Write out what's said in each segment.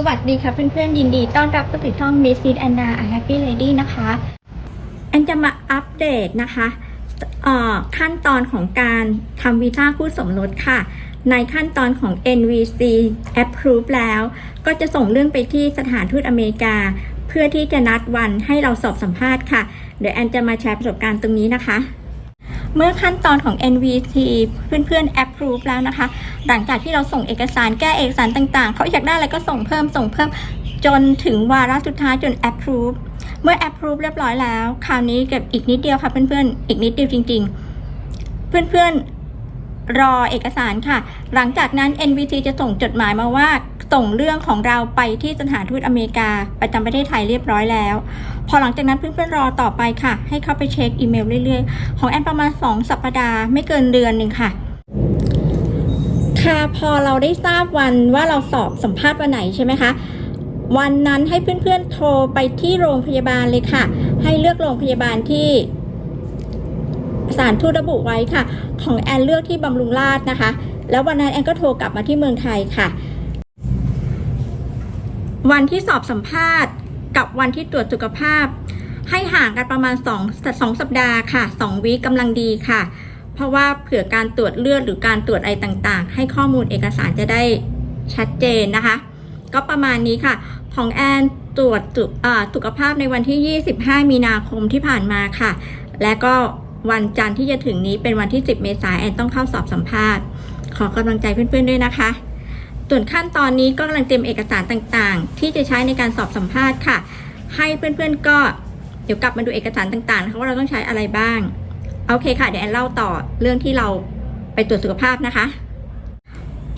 สวัสดีค่ะเพื่อนๆ ยินดีต้อนรับเข้าสู่ช่อง Miss It Anna a Happy Lady นะคะแอนจะมาอัปเดตนะคะขั้นตอนของการทำวีซ่าคู่สมรสค่ะ ในขั้นตอนของ NVC approve แล้ว ก็จะส่งเรื่องไปที่สถานทูตอเมริกา เพื่อที่จะนัดวันให้เราสอบสัมภาษณ์ค่ะ เดี๋ยวแอนจะมาแชร์ประสบการณ์ตรงนี้นะคะ เมื่อขั้นตอนของ NVT เพื่อนๆ a p approve แล้วนะคะ หลังจากที่เราส่งเอกสารแก้เอกสารต่างๆ เขาอยากได้อะไรก็ส่งเพิ่มส่งเพิ่มจนถึงวาระสุดท้ายจน approve เมื่อ approve เรียบร้อยแล้ว คราวนี้เก็บอีกนิดเดียวค่ะเพื่อนๆ อีกนิดเดียวจริง ๆ เพื่อนๆ รอเอกสารค่ะ หลังจากนั้น NVT จะส่งจดหมายมาว่าส่งเรื่องของเราไปที่สถานทูตอเมริกา ประจำประเทศไทยเรียบร้อยแล้ว พอหลังจากนั้นเพื่อนๆรอต่อไปค่ะ ให้เข้าไปเช็คอีเมลเรื่อยๆ ของแอนประมาณ 2 สัปดาห์ไม่เกินเดือนหนึ่งค่ะ ค่ะ พอเราได้ทราบวันว่าเราสอบสัมภาษณ์วันไหนใช่ไหมคะ วันนั้นให้เพื่อนๆโทรไปที่โรงพยาบาลเลยค่ะ ให้เลือกโรงพยาบาลที่สารทูตระบุไว้ค่ะ ของแอนเลือกที่บำรุงราษฎร์นะคะ แล้ววันนั้นแอนก็โทรกลับมาที่เมืองไทยค่ะ วันที่สอบสัมภาษณ์ กับวันที่ตรวจสุขภาพ ให้ห่างกันประมาณ2 2สัปดาห์ค่ะ2วีคกำลังดีค่ะ เพราะว่าเผื่อการตรวจเลือดหรือการตรวจอะไรต่างๆ ให้ข้อมูลเอกสารจะได้ชัดเจนนะคะ ก็ประมาณนี้ค่ะ ของแอนตรวจสุขภาพในวันที่ 25 มีนาคมที่ผ่านมาค่ะ และก็วันจันทร์ที่จะถึงนี้เป็นวันที่ 10 เมษายนแอนต้องเข้าสอบสัมภาษณ์ ขอกำลังใจเพื่อนๆด้วยนะคะ ส่วนขั้นตอนนี้ก็กำลังเตรียมเอกสารต่างๆ ที่จะใช้ในการสอบสัมภาษณ์ค่ะ ให้เพื่อนๆก็เดี๋ยวกลับมาดูเอกสารต่างๆนะคะว่าเราต้องใช้อะไรบ้าง โอเคค่ะ เดี๋ยวแอนเล่าต่อเรื่องที่เราไปตรวจสุขภาพนะคะ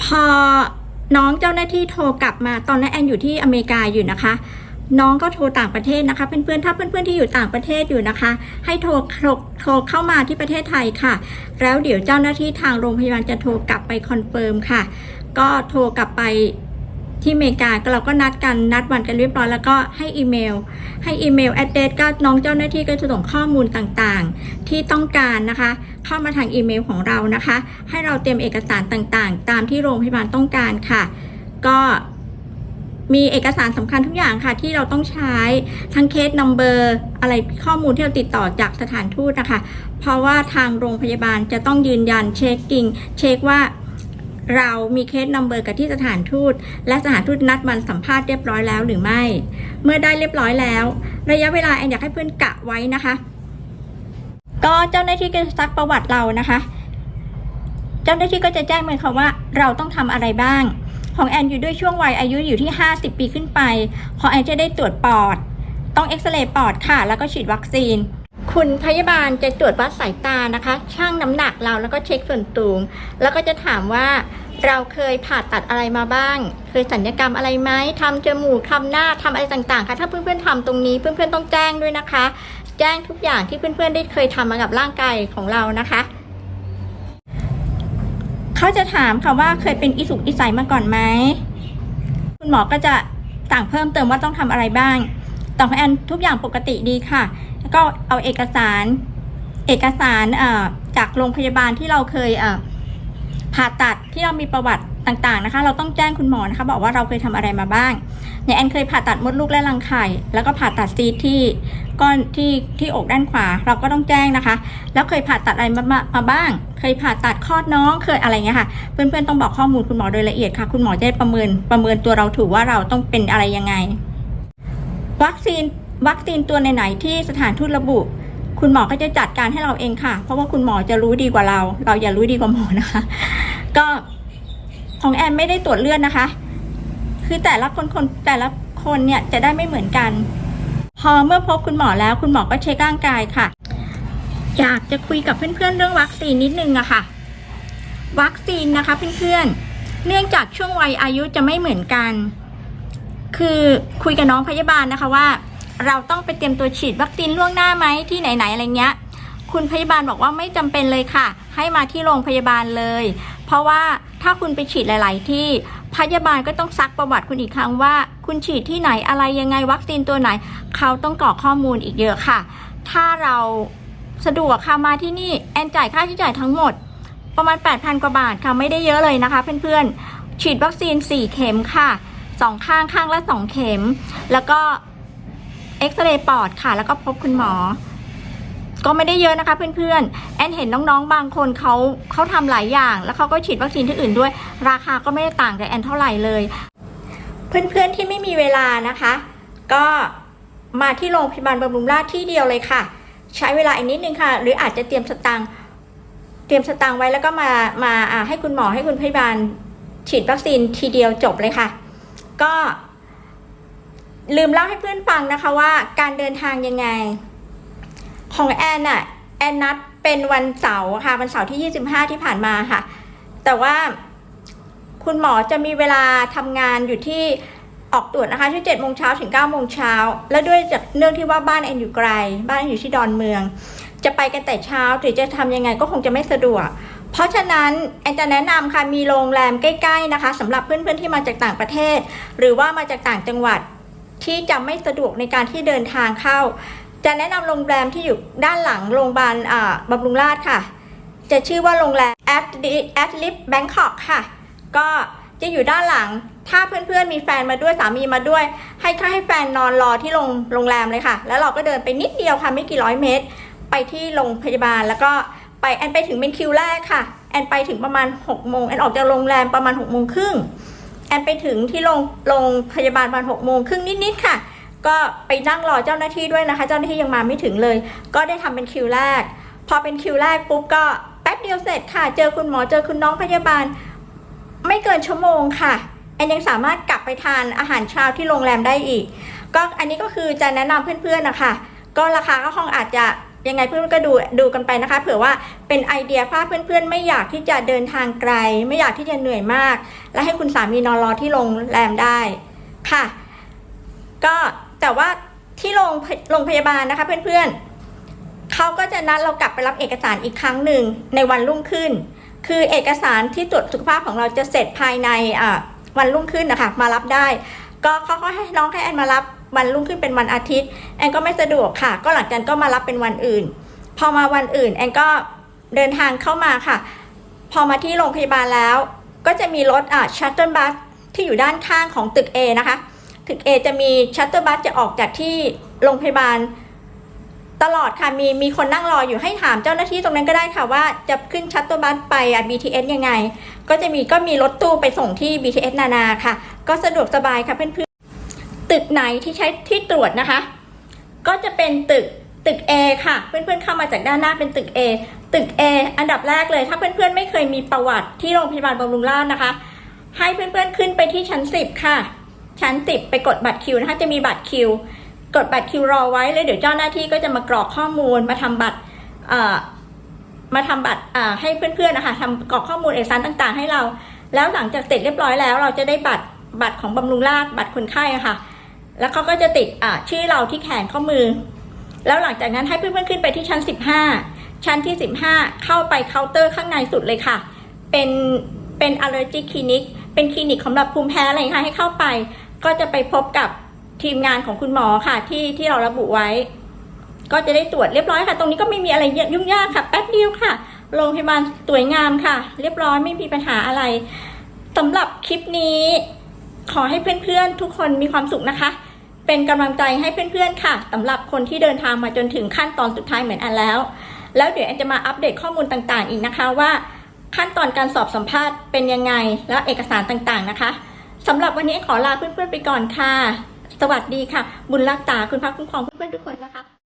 พอน้องเจ้าหน้าที่โทรกลับมาตอนนั้นแอนอยู่ที่อเมริกาอยู่นะคะ น้องก็โทรต่างประเทศนะคะ เพื่อนๆถ้าเพื่อนๆที่อยู่ต่างประเทศอยู่นะคะ ให้โทรโทรโทรเข้ามาที่ประเทศไทยค่ะ แล้วเดี๋ยวเจ้าหน้าที่ทางโรงพยาบาลจะโทรกลับไปคอนเฟิร์มค่ะ ก็โทรกลับไป ที่อเมริกาก็เราก็นัดกันนัดวันกันเรียบร้อยแล้วก็ให้อีเมล ให้อีเมลแอดเดสก็น้องเจ้าหน้าที่ก็จะส่งข้อมูลต่างๆ ที่ต้องการนะคะ เข้ามาทางอีเมลของเรานะคะ ให้เราเตรียมเอกสารต่างๆ ตามที่โรงพยาบาลต้องการค่ะ ก็มีเอกสารสำคัญทุกอย่างค่ะ ที่เราต้องใช้ทั้งเคสนัมเบอร์อะไรข้อมูลที่เราติดต่อจากสถานทูตนะคะ เพราะว่าทางโรงพยาบาลจะต้องยืนยันเช็คกิงเช็คว่า เรามีเคสนัมเบอร์กับที่สถานทูต และสถานทูตนัดวันสัมภาษณ์เรียบร้อยแล้วหรือไม่ เมื่อได้เรียบร้อยแล้ว ระยะเวลาแอนอยากให้เพื่อนกะไว้นะคะ ก็เจ้าหน้าที่ก็จะซักประวัติเรานะคะ เจ้าหน้าที่ก็จะแจ้งมาค่ะว่าเราต้องทำอะไรบ้าง ของแอนอยู่ด้วยช่วงวัยอายุอยู่ที่ 50 ปีขึ้นไป ของแอนจะได้ตรวจปอด ต้องเอ็กซเรย์ปอดค่ะ แล้วก็ฉีดวัคซีน คุณพยาบาลจะตรวจวัดสายตานะคะ ชั่งน้ำหนักเราแล้วก็เช็คส่วนสูง แล้วก็จะถามว่าเราเคยผ่าตัดอะไรมาบ้าง เคยสัญญกรรมอะไรไหมทำจมูกทำหน้าทำอะไรต่างๆ ค่ะ ถ้าเพื่อนๆทำตรงนี้เพื่อนๆต้องแจ้งด้วยนะคะ แจ้งทุกอย่างที่เพื่อนๆได้เคยทำมากับร่างกายของเรานะคะ เขาจะถามค่ะว่าเคยเป็นอิสุกอิสัยมาก่อนไหม คุณหมอก็จะสั่งเพิ่มเติมว่าต้องทำอะไรบ้างต่อแอนทุกอย่างปกติดีค่ะ ก็เอาเอกสาร เอกสารจากโรงพยาบาลที่เราเคยผ่าตัดที่เรามีประวัติต่างๆนะคะ เราต้องแจ้งคุณหมอนะคะ บอกว่าเราเคยทำอะไรมาบ้างเนี่ยแอนเคยผ่าตัดมดลูกและรังไข่ แล้วก็ผ่าตัดซีที่ก้อนที่ที่อกด้านขวา เราก็ต้องแจ้งนะคะ แล้วเคยผ่าตัดอะไรมามามาบ้าง เคยผ่าตัดคลอดน้องเคยอะไรเงี้ยค่ะ เพื่อนๆต้องบอกข้อมูลคุณหมอโดยละเอียดค่ะ คุณหมอจะได้ประเมินประเมินตัวเราถูกว่าเราต้องเป็นอะไรยังไง วัคซีน วัคซีนตัวไหนๆที่สถานทูตระบุ คุณหมอก็จะจัดการให้เราเองค่ะ เพราะว่าคุณหมอจะรู้ดีกว่าเรา เราอย่ารู้ดีกว่าหมอนะคะ ก็ของแอนไม่ได้ตรวจเลือดนะคะ คือแต่ละคนคนแต่ละคนเนี่ยจะได้ไม่เหมือนกัน พอเมื่อพบคุณหมอแล้วคุณหมอก็เช็คร่างกายค่ะ อยากจะคุยกับเพื่อนๆเรื่องวัคซีนนิดนึงอะค่ะ วัคซีนนะคะเพื่อนๆ เนื่องจากช่วงวัยอายุจะไม่เหมือนกัน คือคุยกับน้องพยาบาลนะคะว่า เราต้องไปเตรียมตัวฉีดวัคซีนล่วงหน้าไหมที่ไหนๆอะไรเงี้ย คุณพยาบาลบอกว่าไม่จำเป็นเลยค่ะ ให้มาที่โรงพยาบาลเลย เพราะว่าถ้าคุณไปฉีดหลาย ๆ ที่พยาบาลก็ต้องซักประวัติคุณอีกครั้งว่า คุณฉีดที่ไหนอะไรยังไงวัคซีนตัวไหน เขาต้องกรอกข้อมูลอีกเยอะค่ะ ถ้าเราสะดวกค่ะมาที่นี่แอนจ่ายค่าใช้จ่ายทั้งหมด ประมาณ 8,000 กว่าบาทค่ะไม่ได้เยอะเลยนะคะ เพื่อนๆฉีดวัคซีน 4 เข็มค่ะสองข้างข้างละสองเข็ม แล้วก็ เอ็กซเรย์ปอดค่ะ แล้วก็พบคุณหมอ ก็ไม่ได้เยอะนะคะเพื่อนๆ แอนเห็นน้องๆ บางคนเขาเขาทำหลายอย่าง แล้วเขาก็ฉีดวัคซีนที่อื่นด้วย ราคาก็ไม่ได้ต่างจากแอนเท่าไหร่เลย เพื่อนๆที่ไม่มีเวลานะคะ ก็มาที่โรงพยาบาลบำรุงราษฎร์ที่เดียวเลยค่ะ ใช้เวลาอีกนิดนึงค่ะ หรืออาจจะเตรียมสตางค์เตรียมสตางค์ไว้แล้วก็มามาอ่าให้คุณหมอให้คุณพยาบาลฉีดวัคซีนทีเดียวจบเลยค่ะ ก็ ลืมเล่าให้เพื่อนฟังนะคะว่าการเดินทางยังไง ของแอนอะแอนนัดเป็นวันเสาร์ค่ะวันเสาร์ที่ 25 ที่ผ่านมาค่ะ แต่ว่าคุณหมอจะมีเวลาทำงานอยู่ที่ออกตรวจนะคะที่7โมงเช้าถึง9โมงเช้าแล้วด้วยจากเนื่องที่ว่าบ้านแอนอยู่ไกล บ้านแอนอยู่ที่ดอนเมือง จะไปกันแต่เช้าหรือจะทำยังไงก็คงจะไม่สะดวก เพราะฉะนั้นแอนจะแนะนำค่ะมีโรงแรมใกล้ ๆนะคะสำหรับเพื่อนๆที่มาจากต่างประเทศ หรือว่ามาจากต่างจังหวัด ที่จะไม่สะดวกในการที่เดินทางเข้า จะแนะนำโรงแรมที่อยู่ด้านหลังโรงพยาบาลบำรุงราษฎร์ค่ะ จะชื่อว่าโรงแรม at at lip Bangkok ค่ะ ก็จะอยู่ด้านหลัง ถ้าเพื่อนๆมีแฟนมาด้วยสามีมาด้วย ให้ค่าให้แฟนนอนรอที่โรงโรงแรมเลยค่ะ แล้วเราก็เดินไปนิดเดียวค่ะไม่กี่ร้อยเมตร ไปที่โรงพยาบาลแล้วก็ไปแอนไปถึงเป็นคิวแรกค่ะ แอนไปถึงประมาณ6โมงแอนออกจากโรงแรมประมาณ6โมงครึ่ง แอนไปถึงที่โรงโรงพยาบาลประมาณหกโมงครึ่งนิดๆค่ะ ก็ไปนั่งรอเจ้าหน้าที่ด้วยนะคะ เจ้าหน้าที่ยังมาไม่ถึงเลย ก็ได้ทำเป็นคิวแรก พอเป็นคิวแรกปุ๊บก็แป๊บเดียวเสร็จค่ะ เจอคุณหมอเจอคุณน้องพยาบาล ไม่เกินชั่วโมงค่ะแอนยังสามารถกลับไปทานอาหารเช้าที่โรงแรมได้อีก ก็อันนี้ก็คือจะแนะนำเพื่อนๆนะคะก็ราคาก็คงอาจจะ ยังไงเพื่อนก็ดูดูกันไปนะคะ เผื่อว่าเป็นไอเดียถ้าเพื่อนๆ ไม่อยากที่จะเดินทางไกล ไม่อยากที่จะเหนื่อยมาก และให้คุณสามีนอนรอที่โรงแรมได้ค่ะ ก็แต่ว่าที่โรงโรงพยาบาลนะคะ เพื่อนๆเขาก็จะนัดเรากลับไปรับเอกสารอีกครั้งหนึ่งในวันรุ่งขึ้น คือเอกสารที่ตรวจสุขภาพของเราจะเสร็จภายในวันรุ่งขึ้นนะคะมารับได้ ก็เขาให้น้องให้แอนมารับ วันรุ่งขึ้นเป็นวันอาทิตย์ แอนก็ไม่สะดวกค่ะ ก็หลังจากนั้นก็มารับเป็นวันอื่น พอมาวันอื่น แอนก็เดินทางเข้ามาค่ะ พอมาที่โรงพยาบาลแล้ว ก็จะมีรถอะชัตเติลบัสที่อยู่ด้านข้างของตึก A นะคะ ตึก A จะมีชัตเติลบัสจะออกจากที่โรงพยาบาล ตลอดค่ะ มีมีคนนั่งรออยู่ให้ถามเจ้าหน้าที่ตรงนั้นก็ได้ค่ะว่าจะขึ้นชัตเติลบัสไปอะ BTS ยังไง ก็จะมีก็มีรถตู้ไปส่งที่ BTS นานาค่ะ ก็สะดวกสบายค่ะเพื่อนๆ ตึกไหนที่ใช้ที่ตรวจนะคะ ก็จะเป็นตึกตึก A ค่ะ เพื่อนๆเข้ามาจากด้านหน้าเป็นตึก A ตึก A อันดับแรกเลย ถ้าเพื่อนๆไม่เคยมีประวัติที่โรงพยาบาลบำรุงราษฎร์นะคะ ให้เพื่อนๆขึ้นไปที่ชั้น 10 ค่ะ ชั้น 10 ไปกดบัตรคิวนะคะจะมีบัตรคิว กดบัตรคิวรอไว้เลยเดี๋ยวเจ้าหน้าที่ก็จะมากรอกข้อมูลมาทำบัตรเอ่อมาทำบัตรให้เพื่อนๆนะคะทำกรอกข้อมูลเอกสารต่างๆ ให้เรา แล้วหลังจากเสร็จเรียบร้อยแล้ว เราจะได้บัตรบัตรของบำรุงราษฎร์บัตรคนไข้ะค่ะ แล้วเขาก็จะติดอ่าชื่อเราที่แขนข้อมือ แล้วหลังจากนั้นให้เพื่อนๆขึ้นไปที่ชั้น 15 ชั้นที่ 15 เข้าไปเคาน์เตอร์ข้างในสุดเลยค่ะ เป็นเป็น allergy clinic เป็นคลินิกสำหรับภูมิแพ้อะไรค่ะให้เข้าไป ก็จะไปพบกับทีมงานของคุณหมอค่ะที่ที่เราระบุไว้ ก็จะได้ตรวจเรียบร้อยค่ะ ตรงนี้ก็ไม่มีอะไรยุ่งยากค่ะ แป๊บเดียวค่ะโรงพยาบาลสวยงามค่ะ เรียบร้อยไม่มีปัญหาอะไรสำหรับคลิปนี้ ขอให้เพื่อนๆทุกคนมีความสุขนะคะ เป็นกำลังใจให้เพื่อนๆค่ะสำหรับคนที่เดินทางมาจนถึงขั้นตอนสุดท้ายเหมือนอันแล้ว แล้วเดี๋ยวแอนจะมาอัปเดตข้อมูลต่างๆ อีกนะคะว่า ขั้นตอนการสอบสัมภาษณ์เป็นยังไงและเอกสารต่างๆนะคะสำหรับวันนี้ขอลาเพื่อนๆไปก่อนค่ะ สวัสดีค่ะ บุญรักษาคุณพระคุ้มครองเพื่อนๆทุกคนนะคะ